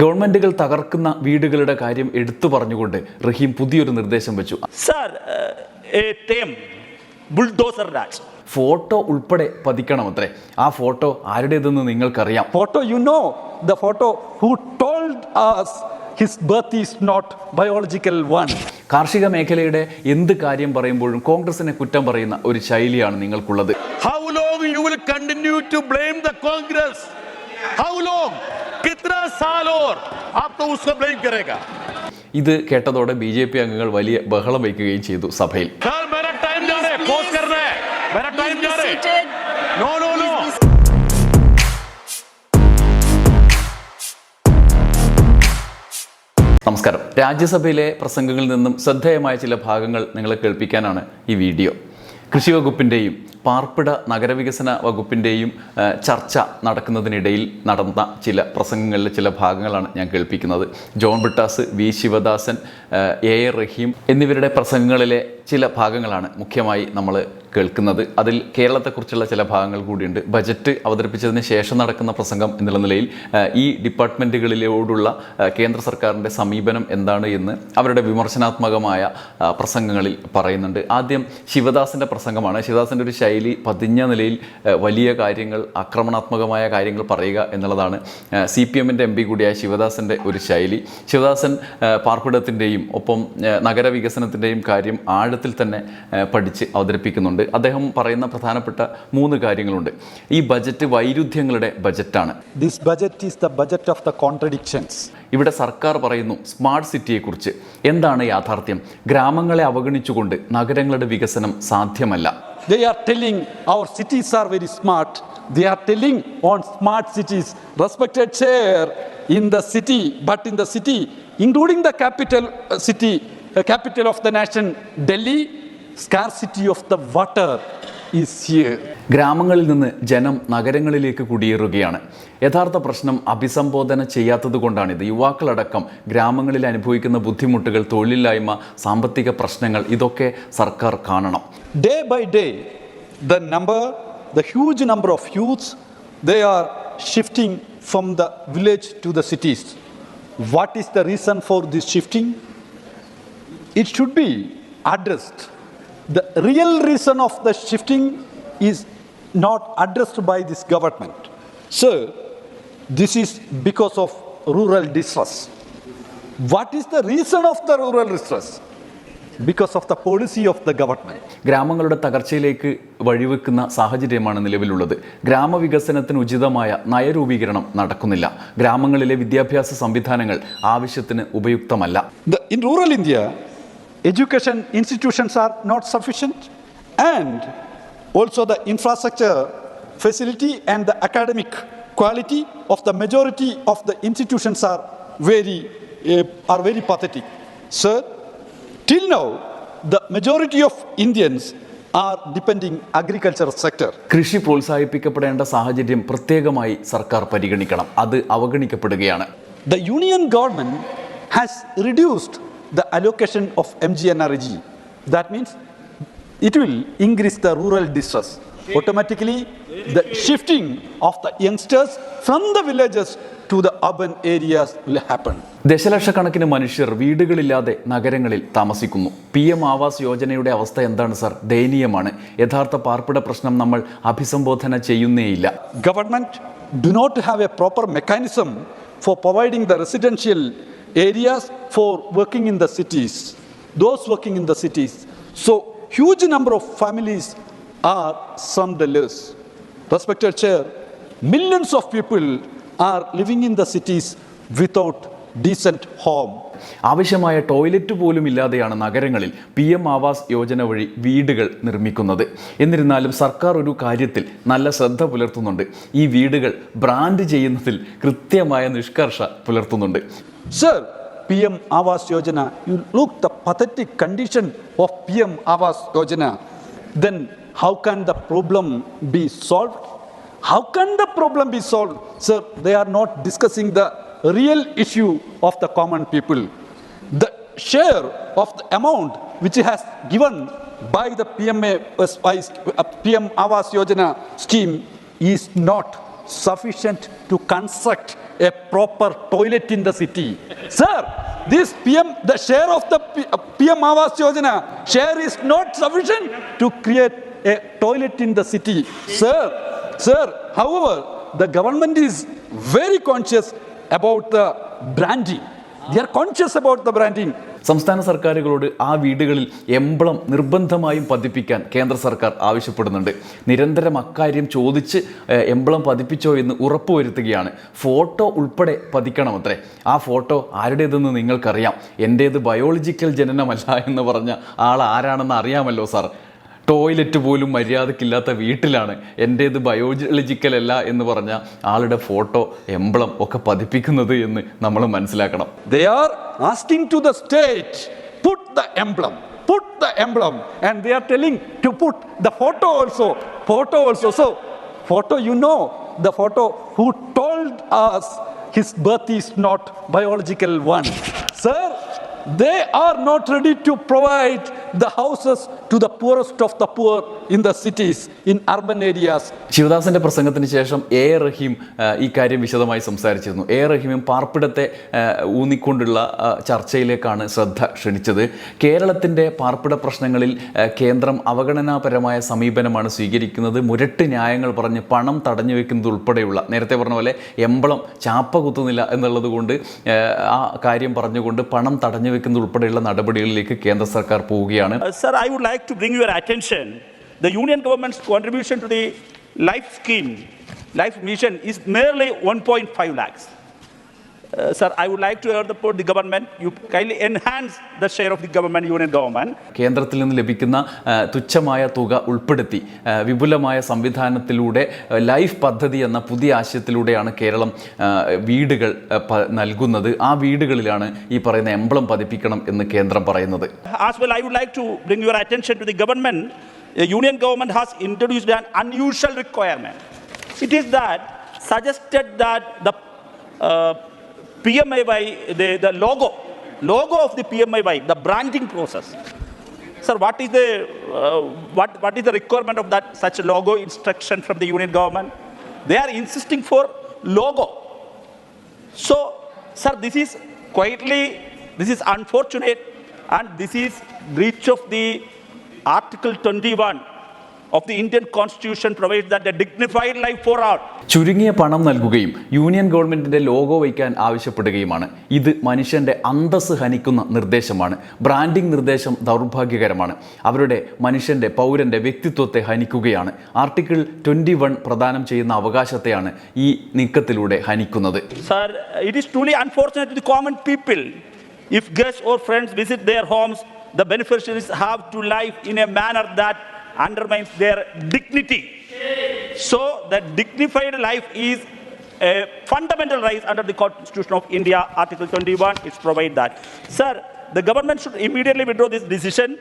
ഗവൺമെന്റുകൾ തകർക്കുന്ന വീടുകളുടെ കാര്യം എടുത്തു പറഞ്ഞുകൊണ്ട് റഹീം പുതിയൊരു നിർദ്ദേശം വെച്ചു. സാർ ബുൾഡോസർ രാജ് ഫോട്ടോ ഉൾപ്പെടെ പതിക്കണം അത്രേ ആ ഫോട്ടോ ആരുടേതെന്ന് നിങ്ങൾക്കറിയാം. Photo you know the photo who told his birth is not biological one one. കാർഷിക മേഖലയുടെ എന്ത് കാര്യം പറയുമ്പോഴും കോൺഗ്രസിനെ കുറ്റം പറയുന്ന ഒരു ശൈലിയാണ് നിങ്ങൾക്കുള്ളത്. How long you will continue to blame the Congress how long? कितना साल और आप तो उसको ब्लेम करेगा ഇത് കേട്ടതോടെ ബി ജെ പി അംഗങ്ങൾ വലിയ ബഹളം വയ്ക്കുകയും ചെയ്തു സഭയിൽ सर मेरा टाइम जा रहा है पोस्ट कर रहा है मेरा टाइम जा रहा है seated. नो नो नो നമസ്കാരം രാജ്യസഭയിലെ പ്രസംഗങ്ങളിൽ നിന്നും ശ്രദ്ധേയമായ ചില ഭാഗങ്ങൾ നിങ്ങളെ കേൾപ്പിക്കാനാണ് ഈ വീഡിയോ കൃഷി വകുപ്പിന്റെയും പാർപ്പിട നഗരവികസന വകുപ്പിന്റെയും ചർച്ച നടക്കുന്നതിനിടയിൽ നടന്ന ചില പ്രസംഗങ്ങളിലെ ചില ഭാഗങ്ങളാണ് ഞാൻ കേൾപ്പിക്കുന്നത്. John Brittas V Sivadasan A A Rahim എന്നിവരുടെ പ്രസംഗങ്ങളിലെ ചില ഭാഗങ്ങളാണ് മുഖ്യമായി നമ്മൾ കേൾക്കുന്നത്. അതിൽ കേരളത്തെക്കുറിച്ചുള്ള ചില ഭാഗങ്ങൾ കൂടിയുണ്ട്. ബജറ്റ് അവതരിപ്പിച്ചതിന് ശേഷം നടക്കുന്ന പ്രസംഗം എന്നുള്ള നിലയിൽ ഈ ഡിപ്പാർട്ട്മെന്റുകളിലോടുള്ള കേന്ദ്ര സർക്കാരിന്റെ സമീപനം എന്താണ് എന്ന് അവരുടെ വിമർശനാത്മകമായ പ്രസംഗങ്ങളിൽ പറയുന്നുണ്ട്. ആദ്യം ശിവദാസിന്റെ പ്രസംഗമാണ്. ശിവദാസിന്റെ ഒരു ശൈലി പതിഞ്ഞ നിലയിൽ വലിയ കാര്യങ്ങൾ ആക്രമണാത്മകമായ കാര്യങ്ങൾ പറയുക എന്നുള്ളതാണ് സി പി എമ്മിന്റെ എം പി കൂടിയായ ശിവദാസിന്റെ ഒരു ശൈലി. ശിവദാസൻ പാർപ്പിടത്തിന്റെയും ഒപ്പം നഗരവികസനത്തിന്റെയും കാര്യം ആഴത്തിൽ തന്നെ പഠിച്ച് അവതരിപ്പിക്കുന്നുണ്ട്. അദ്ദേഹം പറയുന്ന പ്രധാനപ്പെട്ട മൂന്ന് കാര്യങ്ങളുണ്ട് ഈ ബജറ്റ് വൈരുദ്ധ്യങ്ങളുടെ ബജറ്റാണ് this budget is the budget of the contradictions ഇവിടെ സർക്കാർ പറയുന്നു സ്മാർട്ട് സിറ്റിയെക്കുറിച്ച് എന്താണ് യാഥാർത്ഥ്യം ഗ്രാമങ്ങളെ അവഗണിച്ചുകൊണ്ട് നഗരങ്ങളുടെ വികസനം സാധ്യമല്ല they are telling our cities are very smart they are telling on smart cities respected chair in the city but in the city including the capital uh, city uh, capital of the nation delhi scarcity of the water is here ഗ്രാമങ്ങളിൽ നിന്ന് ജനം നഗരങ്ങളിലേക്ക് കുടിയേറുകയാണ് യഥാർത്ഥ പ്രശ്നം അഭിസംബോധന ചെയ്യാത്തത് കൊണ്ടാണിത് യുവാക്കളടക്കം ഗ്രാമങ്ങളിൽ അനുഭവിക്കുന്ന ബുദ്ധിമുട്ടുകൾ തൊഴിലില്ലായ്മ സാമ്പത്തിക പ്രശ്നങ്ങൾ ഇതൊക്കെ സർക്കാർ കാണണം day by day the number the huge number of youths they are shifting from the village to the cities what is the reason for this shifting it should be addressed the real reason of the shifting is not addressed by this government so this is because of rural distress what is the reason of the rural distress because of the policy of the government ഗ്രാമങ്ങളുടെ തകർച്ചയിലേക്ക് വഴിവെക്കുന്ന സാഹചര്യമാണ് നിലവിലുള്ളത് ഗ്രാമവികസനത്തിന് ഉചിതമായ നയരൂപീകരണം നടക്കുന്നില്ല ഗ്രാമങ്ങളിലെ വിദ്യാഭ്യാസ സംവിധാനങ്ങൾ ആവശ്യത്തിന് ഉപയുക്തമല്ല in rural India, education institutions are not sufficient, and also the infrastructure facility and the academic quality of the majority of the institutions are very uh, are very pathetic. Sir, till now, the majority of Indians are depending agriculture sector. കൃഷി പ്രോത്സാഹിപ്പിക്കപ്പെടേണ്ട സാഹചര്യം പ്രത്യേകമായി സർക്കാർ പരിഗണിക്കണം അത് അവഗണിക്കപ്പെടുകയാണ് The union government has reduced the allocation of MGNRG. That means it will increase the rural distress. Automatically, the shifting of the youngsters from the villages to the urban areas will happen. ദശലക്ഷക്കണക്കിന് മനുഷ്യർ വീടുകളില്ലാതെ നഗരങ്ങളിൽ താമസിക്കുന്നു P M Awas യോജനയുടെ അവസ്ഥ എന്താണ് sir ദയനീയമാണ് യഥാർത്ഥ പാർപ്പിട പ്രശ്നം നമ്മൾ അഭിസംബോധന ചെയ്യുന്നേയില്ല Government do not have a proper mechanism for providing the residential areas for working in the cities, those working in the cities. So huge number of families are slumdwellers. Respected chair, millions of people are living in the cities without decent home. ആവശ്യമായ toilet പോലും ഇല്ലാതെയാണ് നഗരങ്ങളിൽ P M Awas Yojana വഴി വീടുകൾ നിർമ്മിക്കുന്നത്. എന്നിരുന്നാലും സർക്കാർ ഒരു കാര്യത്തിൽ നല്ല ശ്രദ്ധ പുലർത്തുന്നുണ്ട്. ഈ വീടുകൾ ബ്രാൻഡ് ചെയ്യുന്നതിൽ കൃത്യമായ നിഷ്കർഷ പുലർത്തുന്നുണ്ട്. Sir P M Awas Yojana you look the pathetic condition of P M Awas Yojana. Then how can the problem be solve how can the problem be solve sir they are not discussing the real issue of the common people. The share of the amount which has given by the PMA, uh, PM Awas Yojana scheme is not sufficient to construct a proper toilet in the city. Sir, this PM, the share of the P- uh, PM Awas Yojana share is not sufficient to create a toilet in the city. Sir, sir, however, the government is very conscious about the branding. They are conscious about the branding. സംസ്ഥാന സർക്കാരുകളോട് ആ വീടുകളിൽ emblem നിർബന്ധമായും പതിപ്പിക്കാൻ കേന്ദ്ര സർക്കാർ ആവശ്യപ്പെടുന്നുണ്ട്. നിരന്തരം അക്കാര്യം ചോദിച്ച് എംബ്ലം പതിപ്പിച്ചോ എന്ന് ഉറപ്പുവരുത്തുകയാണ് ഫോട്ടോ ഉൾപ്പെടെ പതിക്കണമത്രേ. ആ ഫോട്ടോ ആരുടേതെന്ന് നിങ്ങൾക്കറിയാം. എന്റേത് ബയോളജിക്കൽ ജനനമല്ല എന്ന് പറഞ്ഞ ആൾ ആരാണെന്ന് അറിയാമല്ലോ സാർ. ടോയ്ലറ്റ് പോലും മര്യാദക്കില്ലാത്ത വീട്ടിലാണ് എന്റേത് ബയോളജിക്കൽ അല്ല എന്ന് പറഞ്ഞ ആളുടെ ഫോട്ടോ എംബ്ലം ഒക്കെ പതിപ്പിക്കുന്നത് എന്ന് നമ്മൾ മനസ്സിലാക്കണം they are to the state the emblem, put the emblem. And they are telling to put the photo also, photo also. So, photo, you know, the photo who told us his birth is not biological one. Sir, they are not ready to provide the houses to the poorest of the poor in the cities, in urban areas. ശിവദാസന്റെ പ്രസംഗത്തിന് ശേഷം A. റഹീം ഈ കാര്യം വിശദമായി സംസാരിച്ചിരുന്നു. A. റഹീമും പാർപ്പിടത്തെ ഊന്നിക്കൊണ്ടുള്ള ചർച്ചയിലേക്കാണ് ശ്രദ്ധ ക്ഷണിച്ചത്. കേരളത്തിന്റെ പാർപ്പിട പ്രശ്നങ്ങളിൽ കേന്ദ്രം അവഗണനാപരമായ സമീപനമാണ് സ്വീകരിക്കുന്നത്. മുരട്ട് ന്യായങ്ങൾ പറഞ്ഞ് പണം തടഞ്ഞു വെക്കുന്നത് ഉൾപ്പെടെയുള്ള നേരത്തെ പറഞ്ഞ പോലെ എമ്പളം ചാപ്പ കുത്തുന്നില്ല എന്നുള്ളത് കൊണ്ട് ആ കാര്യം പറഞ്ഞുകൊണ്ട് പണം തടഞ്ഞു വെക്കുന്നത് ഉൾപ്പെടെയുള്ള നടപടികളിലേക്ക് കേന്ദ്ര സർക്കാർ പോവുകയാണ്. നൽകുകയാണ് sir I would like to bring your attention the union government's contribution to the life scheme life mission is merely one point five lakhs Uh, sir, I would like to urge the, the government, you kindly enhance the share of the government, union government. കേന്ദ്രത്തിൽ നിന്ന് ലഭിക്കുന്ന തുച്ഛമായ തുക ഉൾപ്പെടുത്തി വിപുലമായ സംവിധാനത്തിലൂടെ life പദ്ധതി എന്ന പുതിയ ആശയത്തിലൂടെയാണ് കേരളം വീടുകൾ നൽകുന്നത് ആ വീടുകളിലാണ് ഈ പറയുന്ന എംബ്ലം പതിപ്പിക്കണം എന്ന് കേന്ദ്രം പറയുന്നത് As well, I would like to bring your attention to the government. The union government has introduced an unusual requirement. It is that suggested that PMIY, the, the logo, logo of the PMIY, the branding process. Sir, what is the uh, what, what is the requirement of that such logo instruction from the union government? They are insisting for logo. So, sir, this is quietly, this is unfortunate, and this is breach of the Article 21 of the Indian constitution provide that dignified life for all ചുരുങ്ങിയ പണം നൽകുകയും union ഗവൺമെന്റിന്റെ logo വയ്ക്കാൻ ആവശ്യപ്പെടുകയുമാണ്. ഇത് മനുഷ്യന്റെ അന്തസ് ഹനിക്കുന്ന നിർദ്ദേശമാണ്. Branding നിർദ്ദേശം ദൗർഭാഗ്യകരമാണ്. അവരുടെ മനുഷ്യന്റെ പൗരന്റെ വ്യക്തിത്വത്തെ ഹനിക്കുകയാണ്. ആർട്ടിക്കിൾ ട്വന്റി വൺ പ്രദാനം ചെയ്യുന്ന അവകാശത്തെയാണ് ഈ നീക്കത്തിലൂടെ ഹനിക്കുന്നത്. It is truly unfortunate homes the beneficiaries have to life in a manner that undermines their dignity. So, the dignified life is a fundamental right under the Constitution of India, Article 21, it's provide that. Sir, the government should immediately withdraw this decision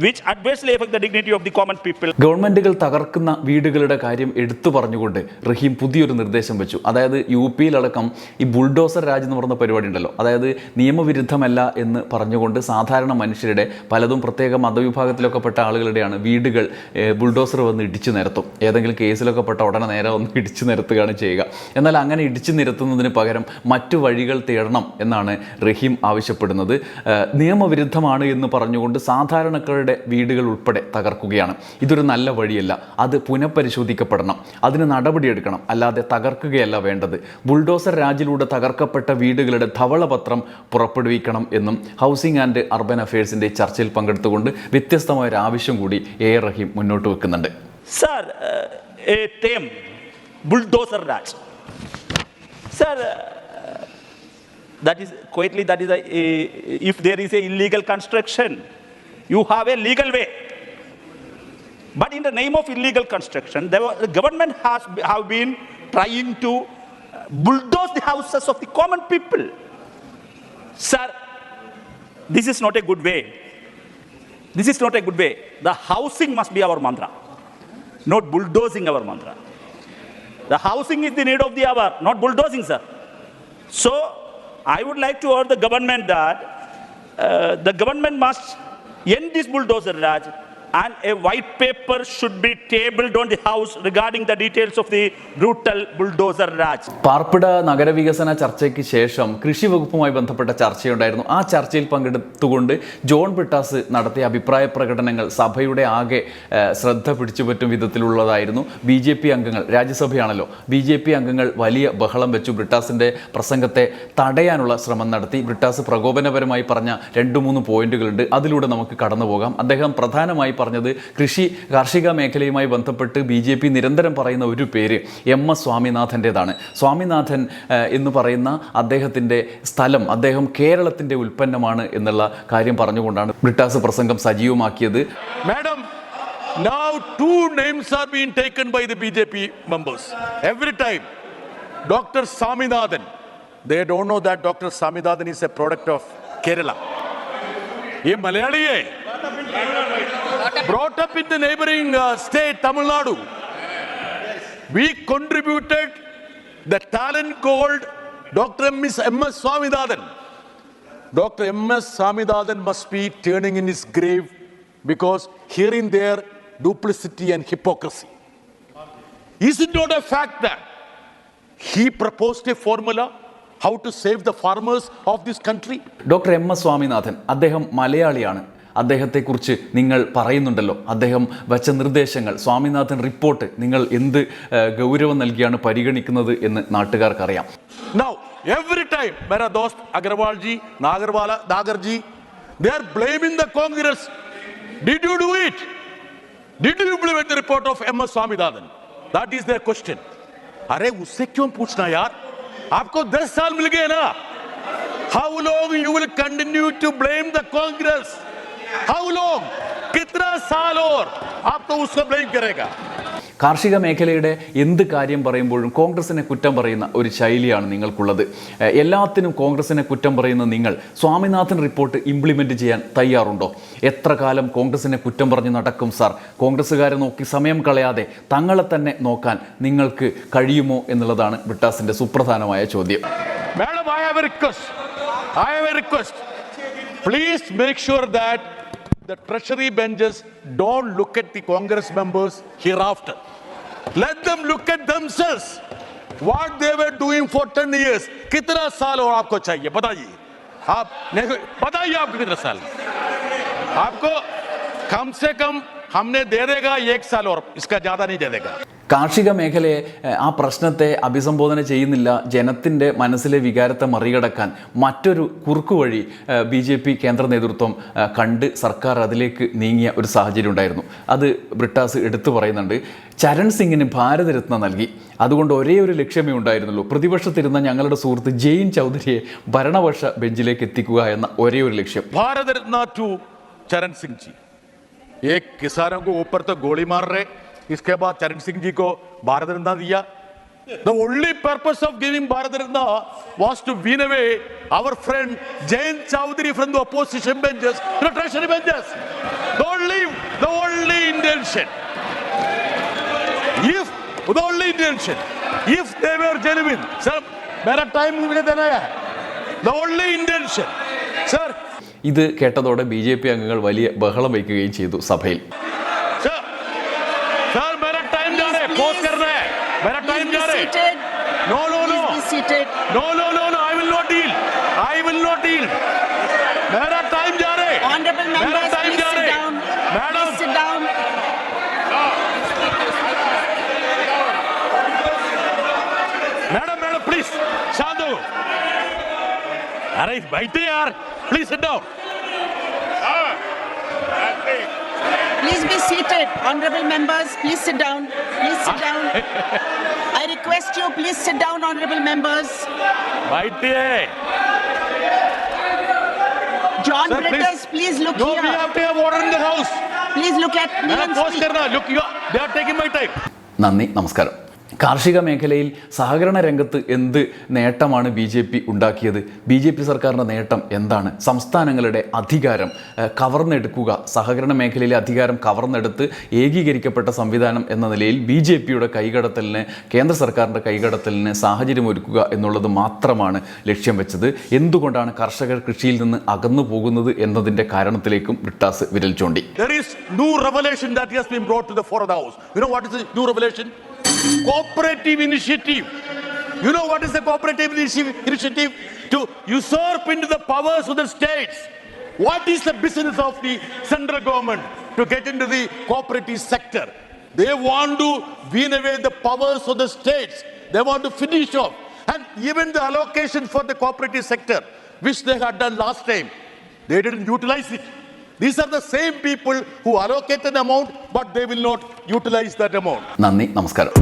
which adversely affect the dignity of the common people. ഗവൺമെന്റുകൾ തകർക്കുന്ന വീടുകളുടെ കാര്യം എടുത്തു പറഞ്ഞുകൊണ്ട് റഹീം പുതിയൊരു നിർദ്ദേശം വെച്ചു. അതായത് യു പിയിലടക്കം ഈ ബുൾഡോസർ രാജ് എന്ന് പറഞ്ഞ പരിപാടി ഉണ്ടല്ലോ. അതായത് നിയമവിരുദ്ധമല്ല എന്ന് പറഞ്ഞുകൊണ്ട് സാധാരണ മനുഷ്യരുടെ പലതും പ്രത്യേക മതവിഭാഗത്തിലൊക്കെ പെട്ട ആളുകളുടെയാണ് വീടുകൾ ബുൾഡോസർ വന്ന് ഇടിച്ചു നിരത്തും. ഏതെങ്കിലും കേസിലൊക്കെ പെട്ട ഉടനെ നേരെ ഒന്ന് ഇടിച്ചു നിരത്തുകയാണ് ചെയ്യുക. എന്നാൽ അങ്ങനെ ഇടിച്ചു നിരത്തുന്നതിന് പകരം മറ്റു വഴികൾ തേടണം എന്നാണ് റഹീം ആവശ്യപ്പെടുന്നത്. നിയമവിരുദ്ധമാണ് എന്ന് പറഞ്ഞുകൊണ്ട് സാധാരണക്കാരുടെ വീടുകൾ ഉൾപ്പെടെ തകർക്കുകയാണ്. ഇതൊരു നല്ല വഴിയല്ല. അത് പുനഃപരിശോധിക്കപ്പെടണം. അതിന് നടപടിയെടുക്കണം. അല്ലാതെ തകർക്കുകയല്ല വേണ്ടത്. ബുൾഡോസർ രാജിലൂടെ തകർക്കപ്പെട്ട വീടുകളുടെ ധവളപത്രം പുറപ്പെടുവിക്കണം എന്നും ഹൗസിംഗ് ആൻഡ് അർബൻ അഫയേഴ്സിന്റെ ചർച്ചയിൽ പങ്കെടുത്തുകൊണ്ട് വ്യത്യസ്തമായ ഒരു ആവശ്യം കൂടി എ. റഹീം മുന്നോട്ട് വെക്കുന്നുണ്ട്. uh, that is quietly that is a, a- if there is a illegal construction, you have a legal way. But in the name of illegal construction, the government has have been trying to uh, bulldoze the houses of the common people. Sir, this is not a good way. This is not a good way. The housing must be our mantra not bulldozing our mantra. The housing is the need of the hour, not bulldozing, sir. So, I would like to urge the government that uh, the government must end this bulldozer Raj and a white paper should be tabled on the house regarding the details of the brutal bulldozer Raj. പാർപ്പിട നഗരവികസന ചർച്ചയ്ക്ക് ശേഷം കൃഷി വകുപ്പുമായി ബന്ധപ്പെട്ട ചർച്ചയുണ്ടായിരുന്നു. ആ ചർച്ചയിൽ പങ്കെടുത്തുകൊണ്ട് John Brittas നടത്തിയ അഭിപ്രായ പ്രകടനങ്ങൾ സഭയുടെ ആകെ ശ്രദ്ധ പിടിച്ചുപറ്റും വിധത്തിലുള്ളതായിരുന്നു. ബി ജെ പി അംഗങ്ങൾ രാജ്യസഭയാണല്ലോ. ബി ജെ പി അംഗങ്ങൾ വലിയ ബഹളം വെച്ചു ബ്രിട്ടാസിന്റെ പ്രസംഗത്തെ തടയാനുള്ള ശ്രമം നടത്തി. ബ്രിട്ടാസ് പ്രകോപനപരമായി പറഞ്ഞ രണ്ട് മൂന്ന് പോയിന്റുകളുണ്ട്. അതിലൂടെ നമുക്ക് കടന്നു പോകാം അദ്ദേഹം പ്രധാനമായി പറഞ്ഞത് കൃഷി കാർഷിക മേഖലയുമായി ബന്ധപ്പെട്ട് ബി ജെ പി നിരന്തരം പറയുന്ന ഒരു പേര് എം എസ് സ്വാമിനാഥന്റേതാണ് സ്വാമിനാഥൻ എന്ന് പറയുന്ന അദ്ദേഹത്തിന്റെ സ്ഥലം അദ്ദേഹം കേരളത്തിന്റെ ഉൽപ്പന്നമാണ് എന്നുള്ള കാര്യം പറഞ്ഞുകൊണ്ടാണ് ബ്രിട്ടാസ് പ്രസംഗം സജീവമാക്കിയത് madam Now two names are being taken by the BJP members. Every time, Dr. Saminathan. They don't know that Dr. Saminathan is a product of Kerala. ഈ മലയാളിയെ brought up in the neighboring uh, state Tamil Nadu. We contributed the talent called Dr. M.S. M.S. Swaminathan. Dr. M.S. Swaminathan must be turning in his grave because here and there duplicity and hypocrisy. Is it not a fact that he proposed a formula how to save the farmers of this country? Dr. M.S. Swaminathan, അദ്ദേഹം മലയാളിയാണ് അദ്ദേഹത്തെക്കുറിച്ച് നിങ്ങൾ പറയുന്നുണ്ടല്ലോ അദ്ദേഹം വച്ച നിർദ്ദേശങ്ങൾ Swaminathan report നിങ്ങൾ എന്ത് ഏഹ്, ഗൗരവം നൽകിയാണ് പരിഗണിക്കുന്നത് എന്ന് നാട്ടുകാർക്കറിയാം Now, every time, Mera Dost, Agarwal ji, Nagarwala, Nagar ji, they are blaming the Congress. Did you do it? Did you implement the report of M. S. Swaminathan? That is their question. अरे उससे क्यों पूछना यार आपको 10 साल मिल गए ना how long you will continue to blame the Congress how long कितना साल और आप तो उसको ब्लेम करेगा കാർഷിക മേഖലയുടെ എന്ത് കാര്യം പറയുമ്പോഴും കോൺഗ്രസിനെ കുറ്റം പറയുന്ന ഒരു ശൈലിയാണ് നിങ്ങൾക്കുള്ളത് ഏഹ് എല്ലാത്തിനും കോൺഗ്രസിനെ കുറ്റം പറയുന്ന നിങ്ങൾ സ്വാമിനാഥൻ റിപ്പോർട്ട് ഇംപ്ലിമെൻറ്റ് ചെയ്യാൻ തയ്യാറുണ്ടോ എത്ര കാലം കോൺഗ്രസിനെ കുറ്റം പറഞ്ഞ് നടക്കും സാർ കോൺഗ്രസ്സുകാരെ നോക്കി സമയം കളയാതെ തങ്ങളെ തന്നെ നോക്കാൻ നിങ്ങൾക്ക് കഴിയുമോ എന്നുള്ളതാണ് ബ്രിട്ടാസിൻ്റെ സുപ്രധാനമായ ചോദ്യം Madam, I have a request. I have a request. Please make sure that the treasury benches don't look at the Congress members hereafter. Let them look at themselves. What they were doing for 10 years. कितना साल और आपको चाहिए बताइए आप नहीं बताइए आपको कितना साल आपको कम से कम हमने दे देगा एक साल और इसका ज़्यादा नहीं दे देगा കാർഷിക മേഖലയെ ആ പ്രശ്നത്തെ അഭിസംബോധന ചെയ്യുന്നില്ല. ജനത്തിന്റെ മനസ്സിലെ വികാരത്തെ മറികടക്കാൻ മറ്റൊരു കുറുക്കു വഴി ബി ജെ പി കേന്ദ്ര നേതൃത്വം കണ്ട് സർക്കാർ അതിലേക്ക് നീങ്ങിയ ഒരു സാഹചര്യം ഉണ്ടായിരുന്നു. അത് ബ്രിട്ടാസ് എടുത്തു പറയുന്നുണ്ട് ചരൺ സിംഗിന് ഭാരതരത്ന നൽകി. അതുകൊണ്ട് ഒരേ ഒരു ലക്ഷ്യമേ ഉണ്ടായിരുന്നുള്ളൂ. പ്രതിപക്ഷത്തിരുന്ന ഞങ്ങളുടെ സുഹൃത്ത് ജെയിൻ ചൗധരിയെ ഭരണപക്ഷ ബെഞ്ചിലേക്ക് എത്തിക്കുക എന്ന ഒരേ ഒരു ലക്ഷ്യം. ഭാരതരത്ന ടു ചരൺ സിംഗ് ജി ഏ കിസാനോ ഗോളി മാർ ऊपर तो गोली मार रहे इसके बाद चरण सिंह जी को भारत रत्न दिया The only purpose of giving Bharat Ratna was to wean away our friend Jain Chowdhury from the opposition benches to the treasury benches. The only, the only intention. If the only intention, if they were genuine, sir, मेरा time मुझे देना है. The only intention, sir. ഇത് കേട്ടതോടെ B J P അംഗങ്ങൾ വലിയ ബഹളം വയ്ക്കുകയും ചെയ്തു സഭയിൽ मेरा टाइम Please जा be रहा है seated. No no no Please be seated. No no no no I will not deal I will not deal मेरा टाइम जा रहा है Honorable मेरा members, टाइम please जा sit रहा है down. Madam Please sit down. Madam madam please शांत हो अरे बैठे यार please sit down Please be seated. Honorable members, please sit down. Please sit down. request you, please sit down, honorable members. Baitiye. John Sir, Britters, please, please look no, here. No, we have to have order in the house. Please look at me and speak. Look, you are, they are taking my time. നന്ദി നമസ്കാരം കാർഷിക മേഖലയിൽ സഹകരണ രംഗത്ത് എന്ത് നേട്ടമാണ് B J P ഉണ്ടാക്കിയത് B J P സർക്കാരിന്റെ നേട്ടം എന്താണ് സംസ്ഥാനങ്ങളുടെ അധികാരം കവർന്നെടുക്കുക സഹകരണ മേഖലയിലെ അധികാരം കവർന്നെടുത്ത് ഏകീകരിക്കപ്പെട്ട സംവിധാനം എന്ന നിലയിൽ ബി ജെ പിയുടെ കൈകടത്തലിന് കേന്ദ്ര സർക്കാരിന്റെ കൈകടത്തലിന് സാഹചര്യമൊരുക്കുക എന്നുള്ളത് മാത്രമാണ് ലക്ഷ്യം വെച്ചത് എന്തുകൊണ്ടാണ് കർഷകർ കൃഷിയിൽ നിന്ന് അകന്നു പോകുന്നത് എന്നതിന്റെ കാരണത്തിലേക്കും ബ്രിട്ടാസ് വിരൽ ചൂണ്ടി There is that has been brought to the house. You know what is the? Cooperative initiative. You know what is the cooperative initiative? To usurp into the powers of the states. What is the business of the central government to get into the cooperative sector? They want to wean away the powers of the states. They want to finish off. And even the allocation for the cooperative sector, which they had done last time, they didn't utilize it. These are the same people who allocate an amount, but they will not utilize that amount. നന്ദി നമസ്കാരം